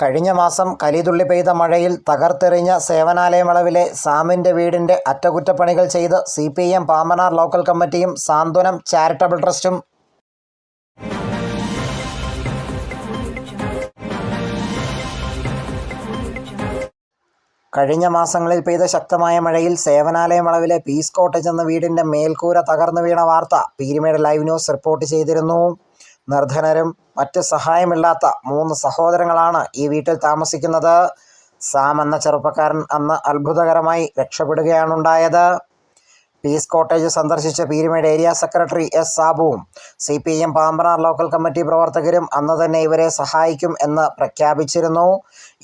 കഴിഞ്ഞ മാസം കലിതുള്ളി പെയ്ത മഴയിൽ തകർത്തെറിഞ്ഞ സേവനാലയമളവിലെ സാമിന്റെ വീടിന്റെ അറ്റകുറ്റപ്പണികൾ ചെയ്ത് C P M Pambanar local കമ്മിറ്റിയും സാന്ത്വനം ചാരിറ്റബിൾ ട്രസ്റ്റും. കഴിഞ്ഞ മാസങ്ങളിൽ പെയ്ത ശക്തമായ മഴയിൽ സേവനാലയം വളവിലെ പീസ് കോട്ടേജ് എന്ന വീടിന്റെ മേൽക്കൂര തകർന്നു വീണ വാർത്ത പീരിമേട് ലൈവ് ന്യൂസ് റിപ്പോർട്ട് ചെയ്തിരുന്നു. നിർധനരും മറ്റ് സഹായമില്ലാത്ത മൂന്ന് സഹോദരങ്ങളാണ് ഈ വീട്ടിൽ താമസിക്കുന്നത്. സാം എന്ന ചെറുപ്പക്കാരൻ അന്ന് അത്ഭുതകരമായി രക്ഷപ്പെടുകയാണുണ്ടായത്. പീസ് കോട്ടേജ് സന്ദർശിച്ച Peermade area secretary S സാബുവും C P M Pambanar local committee പ്രവർത്തകരും അന്ന് തന്നെ ഇവരെ സഹായിക്കും എന്ന് പ്രഖ്യാപിച്ചിരുന്നു.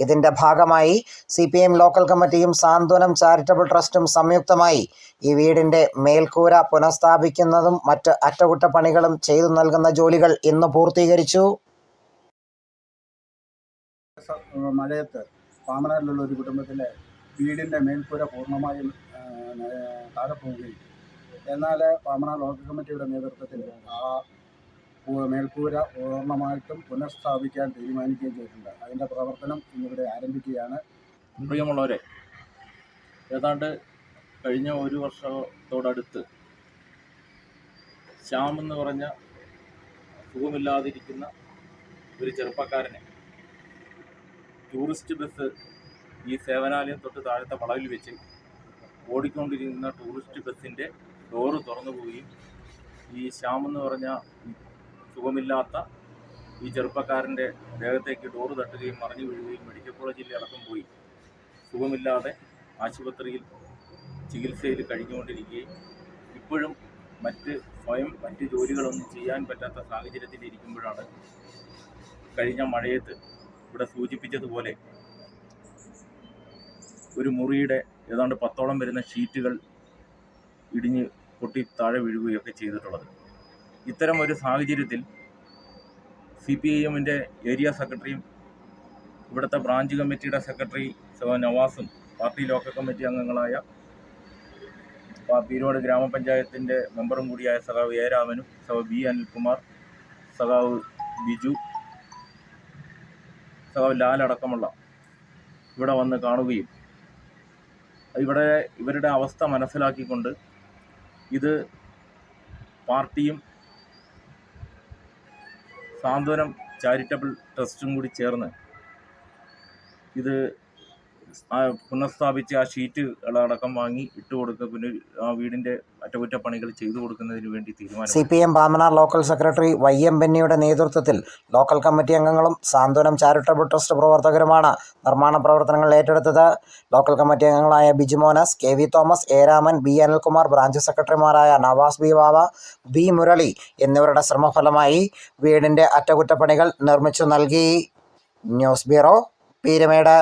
ഇതിന്റെ ഭാഗമായി സി പി എം ലോക്കൽ കമ്മിറ്റിയും സാന്ത്വനം ചാരിറ്റബിൾ ട്രസ്റ്റും സംയുക്തമായി ഈ വീടിന്റെ മേൽക്കൂര പുനഃസ്ഥാപിക്കുന്നതും മറ്റ് അറ്റകുറ്റപ്പണികളും ചെയ്തു നൽകുന്ന ജോലികൾ ഇന്ന് പൂർത്തീകരിച്ചു. മഴയത്ത് പാമനാറിലുള്ള ഒരു കുടുംബത്തിലെ വീടിന്റെ മേൽക്കൂര പൂർണമായും താഴെ പോവുകയും. എന്നാൽ വാമന ലോക്കൽ കമ്മിറ്റിയുടെ നേതൃത്വത്തിൽ ആ മേൽക്കൂര പൂർണമായിട്ടും പുനഃസ്ഥാപിക്കാൻ തീരുമാനിക്കുകയും ചെയ്തിട്ടുണ്ട്. അതിന്റെ പ്രവർത്തനം ഇന്നിവിടെ ആരംഭിക്കുകയാണ്. പ്രിയമുള്ളവരെ ഏതാണ്ട് കഴിഞ്ഞ ഒരു വർഷത്തോടടുത്ത് ശ്യാം എന്ന് പറഞ്ഞ സുഖമില്ലാതിരിക്കുന്ന ഒരു ചെറുപ്പക്കാരനെ ടൂറിസ്റ്റ് ബസ് ഈ സേവനാലയം തൊട്ട് താഴത്തെ വളവിൽ വെച്ച് ഓടിക്കൊണ്ടിരിക്കുന്ന ടൂറിസ്റ്റ് ബസ്സിന്റെ ഡോറ് തുറന്നു പോവുകയും ഈ ശ്യാം എന്ന് പറഞ്ഞ സുഖമില്ലാത്ത ഈ ചെറുപ്പക്കാരന്റെ ദേഹത്തേക്ക് ഡോറ് തട്ടുകയും മറിഞ്ഞു വീഴുകയും മെഡിക്കൽ കോളേജിൽ അടക്കം പോയി. സുഖമില്ലാതെ ആശുപത്രിയിൽ ചികിത്സയിൽ കഴിഞ്ഞുകൊണ്ടിരിക്കുകയും ഇപ്പോഴും മറ്റ് സ്വയം മറ്റ് ജോലികളൊന്നും ചെയ്യാൻ പറ്റാത്ത സാഹചര്യത്തിൽ ഇരിക്കുമ്പോഴാണ് കഴിഞ്ഞ മഴയത്ത് ഇവിടെ സൂചിപ്പിച്ചതുപോലെ ഒരു മുറിയുടെ ഏതാണ്ട് പത്തോളം വരുന്ന ഷീറ്റുകൾ ഇടിഞ്ഞ് പൊട്ടി താഴെ വീഴുകയൊക്കെ ചെയ്തിട്ടുള്ളത്. ഇത്തരം ഒരു സാഹചര്യത്തിൽ സി പി ഐ എമ്മിന്റെ ഏരിയ സെക്രട്ടറിയും ഇവിടുത്തെ ബ്രാഞ്ച് കമ്മിറ്റിയുടെ സെക്രട്ടറി സഹ നവാസും പാർട്ടി ലോക്കൽ കമ്മിറ്റി അംഗങ്ങളായ പീരോട് ഗ്രാമപഞ്ചായത്തിന്റെ മെമ്പറും കൂടിയായ സഖാവ് എ രാമനും സഖാവ് ബി അനിൽകുമാർ സഖാവ് ബിജു സഖാവ് ലാൽ അടക്കമുള്ള ഇവിടെ വന്ന് കാണുകയും ഇവിടെ ഇവരുടെ അവസ്ഥ മനസ്സിലാക്കിക്കൊണ്ട് ഇത് പാർട്ടിയും സാന്ത്വനം ചാരിറ്റബിൾ ട്രസ്റ്റും കൂടി ചേർന്ന് ഇത് ആ പുനഃസ്ഥാപിച്ച് ആ ഷീറ്റുകളടക്കം വാങ്ങി ഇട്ട് കൊടുക്കുക. പിന്നെ ആ വീടിന്റെ അറ്റകുറ്റപ്പണികൾ ചെയ്തു കൊടുക്കുന്നതിന് വേണ്ടി തീരുമാനം C P M Pambanar local secretary Y M ബെന്നിയുടെ നേതൃത്വത്തിൽ ലോക്കൽ കമ്മിറ്റി അംഗങ്ങളും സാന്ത്വനം ചാരിറ്റബിൾ ട്രസ്റ്റ് പ്രവർത്തകരുമാണ് നിർമ്മാണ പ്രവർത്തനങ്ങൾ ഏറ്റെടുത്തത്. ലോക്കൽ കമ്മിറ്റി അംഗങ്ങളായ Biju Monas K V Thomas A Raman B Anilkumar branch സെക്രട്ടറിമാരായ നവാസ് ബി വാവ ബി മുരളി എന്നിവരുടെ ശ്രമഫലമായി വീടിന്റെ അറ്റകുറ്റപ്പണികൾ നിർമ്മിച്ചു നൽകി. News bureau Peermade.